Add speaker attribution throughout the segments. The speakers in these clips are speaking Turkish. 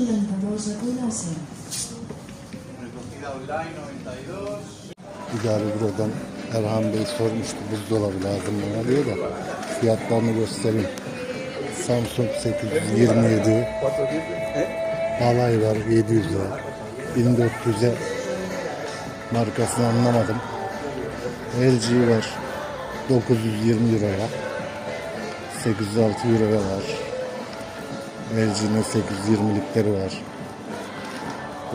Speaker 1: online 92.
Speaker 2: İdari bürodan Erhan Bey sormuştu buzdolabı lazım bana diyor da fiyatlarını göstereyim. Samsung 827 Alay var 700 lira. 1400'e markasını anlamadım. LG var 920 liraya. 806 liraya var LG'nin 820'likleri var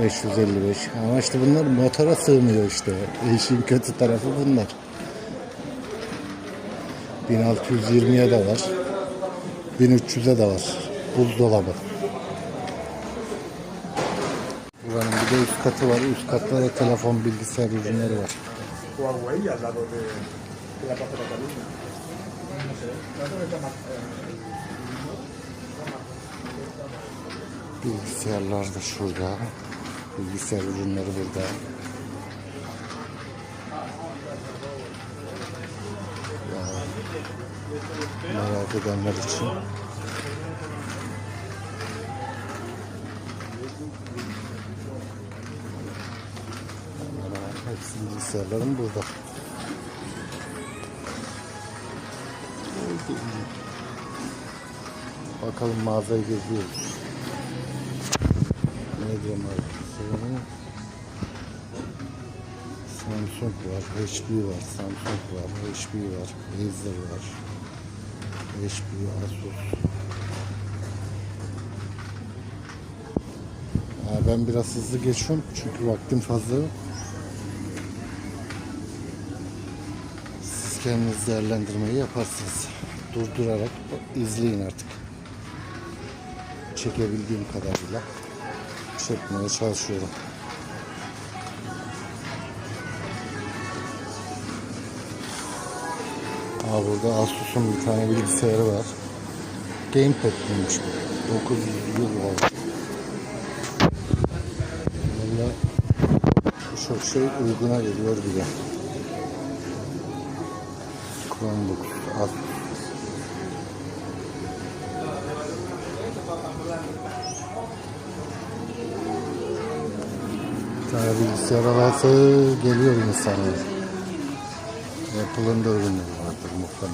Speaker 2: 555 ama işte bunlar motora sığmıyor işte. İşin kötü tarafı bunlar. 1620'ye de var. 1300'e de var. Buzdolabı. Buranın bir de üst katı var. Üst katta da telefon bilgisayar ürünleri var. Bilgisayarlar da şurada. Bilgisayar ürünleri burada. Ya, merak edenler için. Hepsi bilgisayarların burada. Bakalım mağazayı geziyoruz. Abi? Sonra Samsung var, HP var, Samsung var, HP var, Razer var, HP, Asus. Ha, ben biraz hızlı geçiyorum çünkü vaktim fazla yok. Siz kendiniz değerlendirmeyi yaparsınız. Durdurarak izleyin artık. Çekebildiğim kadarıyla çekmeye çalışıyorum. Aa, burada Asus'un bir tane bilgisayarı var. Gamepad bu? 900 euro. Valla çok şey uyguna geliyor bile. Chromebook, Asus. Tane bilgisayar alası geliyor insanlar. Apple'ın da ürünleri vardır muhtemelen.